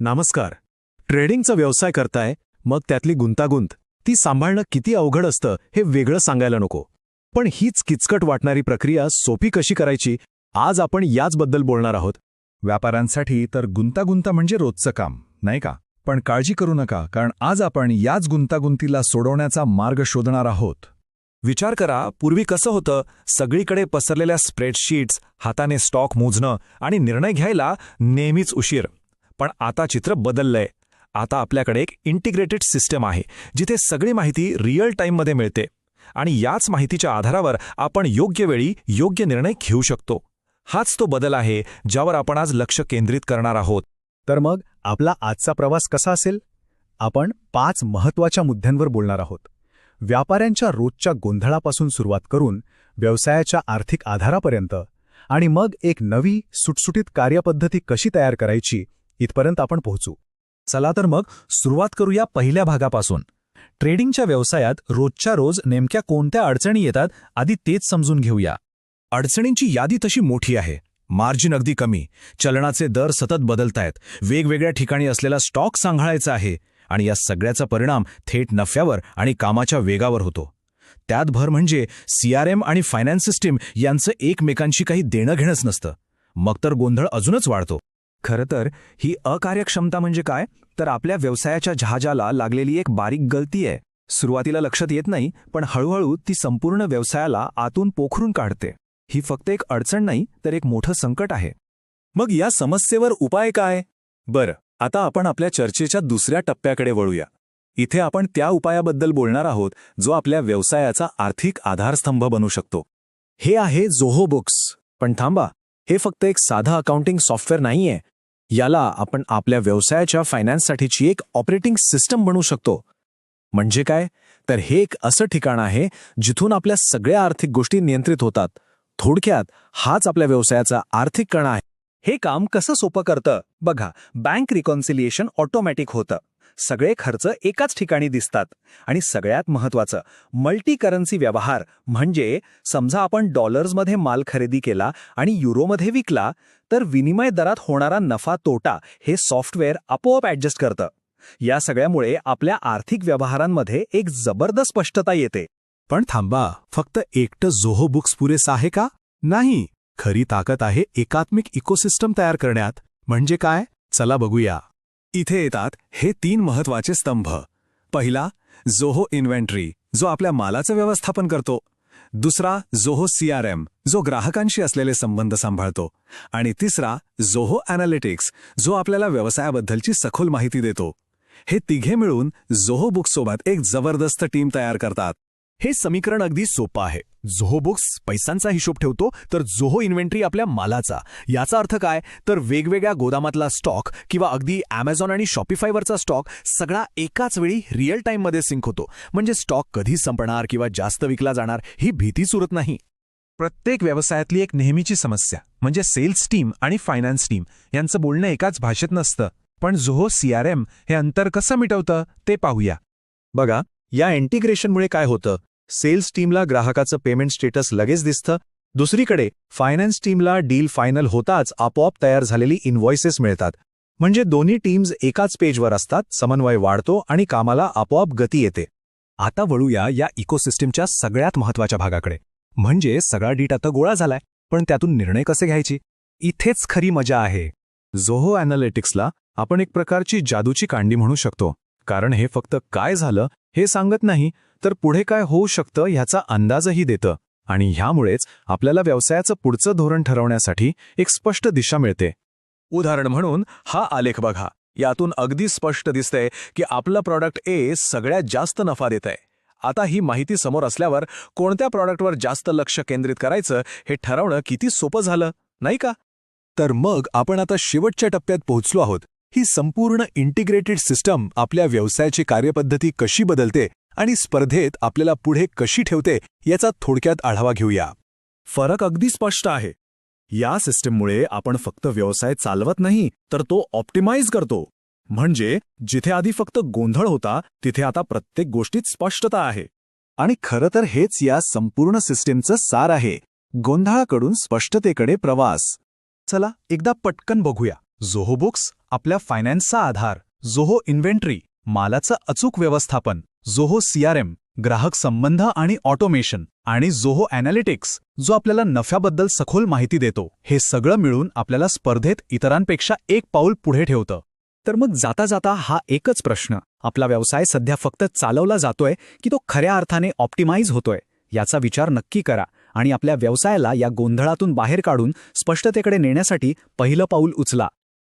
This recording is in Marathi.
नमस्कार. ट्रेडिंगचा व्यवसाय करताय मग त्यातली गुंतागुंत ती सांभाळणं किती अवघड असतं हे वेगळं सांगायला नको. पण हीच किचकट वाटणारी प्रक्रिया सोपी कशी करायची आज आपण याचबद्दल बोलणार आहोत. व्यापाऱ्यांसाठी तर गुंतागुंता म्हणजे रोजचं काम नाही का? पण काळजी करू नका कारण आज आपण याच गुंतागुंतीला सोडवण्याचा मार्ग शोधणार आहोत. विचार करा पूर्वी कसं होतं सगळीकडे पसरलेल्या स्प्रेडशीट्स हाताने स्टॉक मोजणं आणि निर्णय घ्यायला नेहमीच उशीर. पण आता चित्र बदललंय. आता आपल्याकडे एक इंटिग्रेटेड सिस्टम आहे जिथे सगळी माहिती रिअल टाईममध्ये मिळते. आणि याच माहितीच्या आधारावर आपण योग्य वेळी योग्य निर्णय घेऊ शकतो. हाच तो बदल आहे ज्यावर आपण आज लक्ष केंद्रित करणार आहोत. तर मग आपला आजचा प्रवास कसा असेल? आपण पाच महत्त्वाच्या मुद्द्यांवर बोलणार आहोत. व्यापाऱ्यांच्या रोजच्या गोंधळापासून सुरुवात करून व्यवसायाच्या आर्थिक आधारापर्यंत आणि मग एक नवी सुटसुटीत कार्यपद्धती कशी तयार करायची इथपर्यंत आपण पोहोचू. चला तर मग सुरुवात करूया पहिल्या भागापासून. ट्रेडिंगच्या व्यवसायात रोजच्या रोज नेमक्या कोणत्या अडचणी येतात आधी तेच समजून घेऊया. अडचणींची यादी तशी मोठी आहे. मार्जिन अगदी कमी चलनाचे दर सतत बदलतायत वेगवेगळ्या ठिकाणी असलेला स्टॉक सांभाळायचा आहे आणि या सगळ्याचा परिणाम थेट नफ्यावर आणि कामाच्या वेगावर होतो. त्यात भर म्हणजे सीआरएम आणि फायनान्स सिस्टीम यांचं एकमेकांशी काही देणं घेणंच नसतं. मग तर गोंधळ अजूनच वाढतो. खरं तर ही अकार्यक्षमता म्हणजे काय? तर आपल्या व्यवसायाच्या जहाजाला लागलेली एक बारीक गलती आहे. सुरुवातीला लक्षात येत नाही पण हळूहळू ती संपूर्ण व्यवसायाला आतून पोखरून काढते. ही फक्त एक अडचण नाही तर एक मोठं संकट आहे. मग या समस्येवर उपाय काय? बरं आता आपण आपल्या चर्चेच्या दुसऱ्या टप्प्याकडे वळूया. इथे आपण त्या उपायाबद्दल बोलणार आहोत जो आपल्या व्यवसायाचा आर्थिक आधारस्तंभ बनू शकतो. हे आहे जोहो बुक्स. पण थांबा हे फक्त एक साधं अकाउंटिंग सॉफ्टवेअर नाहीये. याला आपण आपल्या व्यवसायाच्या फायनान्ससाठीची एक ऑपरेटिंग सिस्टम बनवू शकतो. म्हणजे काय? तर हे एक असं ठिकाण आहे जिथून आपल्या सगळ्या आर्थिक गोष्टी नियंत्रित होतात. थोडक्यात हाच आपल्या व्यवसायाचा आर्थिक कणा आहे. हे काम कसं सोपं करतं? बघा बँक रिकॉन्सिलिएशन ऑटोमॅटिक होतं. सगळे खर्च एकाच ठिकाणी दिसतात. आणि सगळ्यात महत्वाचं मल्टी करन्सी व्यवहार म्हणजे समजा आपण डॉलर्समध्ये माल खरेदी केला आणि युरोमध्ये विकला तर विनिमय दरात होणारा नफा तोटा हे सॉफ्टवेअर आपोआप ॲडजस्ट करतं. या सगळ्यामुळे आपल्या आर्थिक व्यवहारांमध्ये एक जबरदस्त स्पष्टता येते. पण थांबा फक्त एकटं जोहो बुक्स पुरेसा आहे का? नाही. खरी ताकद आहे एकात्मिक इकोसिस्टम तयार करण्यात. म्हणजे काय? चला बघूया. इथे येतात हे तीन महत्त्वाचे स्तंभ. पहिला जोहो इन्व्हेंटरी जो आपल्या मालाचं व्यवस्थापन करतो. दुसरा जोहो सीआरएम जो ग्राहकांशी असलेले संबंध सांभाळतो. आणि तिसरा जोहो अॅनालिटिक्स जो आपल्याला व्यवसायाबद्दलची सखोल माहिती देतो. हे तिघे मिळून जोहो बुकसोबत एक जबरदस्त टीम तयार करतात. हे समीकरण अगदी सोपं आहे. जोहो बुक्स पैशांचा हिशोब ठेवतो तर जोहो इन्व्हेंटरी आपल्या मालाचा. याचा अर्थ काय? तर वेगवेगळ्या गोदामातला स्टॉक किंवा अगदी अमेझॉन आणि शॉपिफायवरचा स्टॉक सगळा एकाच वेळी रिअल टाईममध्ये सिंक होतो. म्हणजे स्टॉक कधी संपणार किंवा जास्त विकला जाणार ही भीतीच उरत नाही. प्रत्येक व्यवसायातली एक नेहमीची समस्या म्हणजे सेल्स टीम आणि फायनान्स टीम यांचं बोलणं एकाच भाषेत नसतं. पण जोहो सीआरएम हे अंतर कसं मिटवतं ते पाहूया. बघा या इंटिग्रेशनमुळे काय होतं? सेल्स टीमला ग्राहकाचं पेमेंट स्टेटस लगेच दिसतं. दुसरीकडे फायनान्स टीमला डील फायनल होताच आपोआप तयार झालेली इन्व्हॉइसेस मिळतात. म्हणजे दोन्ही टीम्स एकाच पेजवर असतात समन्वय वाढतो आणि कामाला आपोआप गती येते. आता वळूया या इकोसिस्टीमच्या सगळ्यात महत्त्वाच्या भागाकडे. म्हणजे सगळा डीटा तर गोळा झालाय पण त्यातून निर्णय कसे घ्यायची? इथेच खरी मजा आहे. जोहो अॅनालिटिक्सला आपण एक प्रकारची जादूची कांडी म्हणू शकतो. कारण हे फक्त काय झालं हे सांगत नाही तर पुढे काय होऊ शकतं ह्याचा अंदाजही देतं. आणि ह्यामुळेच आपल्याला व्यवसायाचं पुढचं धोरण ठरवण्यासाठी एक स्पष्ट दिशा मिळते. उदाहरण म्हणून हा आलेख बघा. यातून अगदी स्पष्ट दिसतंय की आपलं प्रॉडक्ट ए सगळ्यात जास्त नफा देत आहे आता ही माहिती समोर असल्यावर कोणत्या प्रॉडक्टवर जास्त लक्ष केंद्रित करायचं हे ठरवणं किती सोपं झालं नाही का? तर मग आपण आता शेवटच्या टप्प्यात पोहोचलो आहोत. ही संपूर्ण इंटिग्रेटेड सिस्टम आपल्या व्यवसायाची कार्यपद्धती कशी बदलते आणि स्पर्धेत आपल्याला पुढे कशी ठेवते याचा थोडक्यात आढावा घेऊया. फरक अगदी स्पष्ट आहे. या सिस्टीममुळे आपण फक्त व्यवसाय चालवत नाही तर तो ऑप्टिमाइज करतो. म्हणजे जिथे आधी फक्त गोंधळ होता तिथे आता प्रत्येक गोष्टीत स्पष्टता आहे. आणि खरं तर हेच या संपूर्ण सिस्टीमचं सार आहे. गोंधळाकडून स्पष्टतेकडे प्रवास. चला एकदा पटकन बघूया. झोहो बुक्स आपल्या फायनान्सचा आधार. जोहो इन्व्हेंटरी मालाचं अचूक व्यवस्थापन. जोहो सीआरएम ग्राहक संबंध आणि ऑटोमेशन आणि जोहो अॅनालिटिक्स जो आपल्याला नफ्याबद्दल सखोल माहिती देतो. हे सगळं मिळून आपल्याला स्पर्धेत इतरांपेक्षा एक पाऊल पुढे ठेवतं. तर मग जाता जाता हा एकच प्रश्न. आपला व्यवसाय सध्या फक्त चालवला जातोय की तो खऱ्या अर्थाने ऑप्टिमाइज होतोय? याचा विचार नक्की करा आणि आपल्या व्यवसायाला या गोंधळातून बाहेर काढून स्पष्टतेकडे नेण्यासाठी पहिलं पाऊल उचला.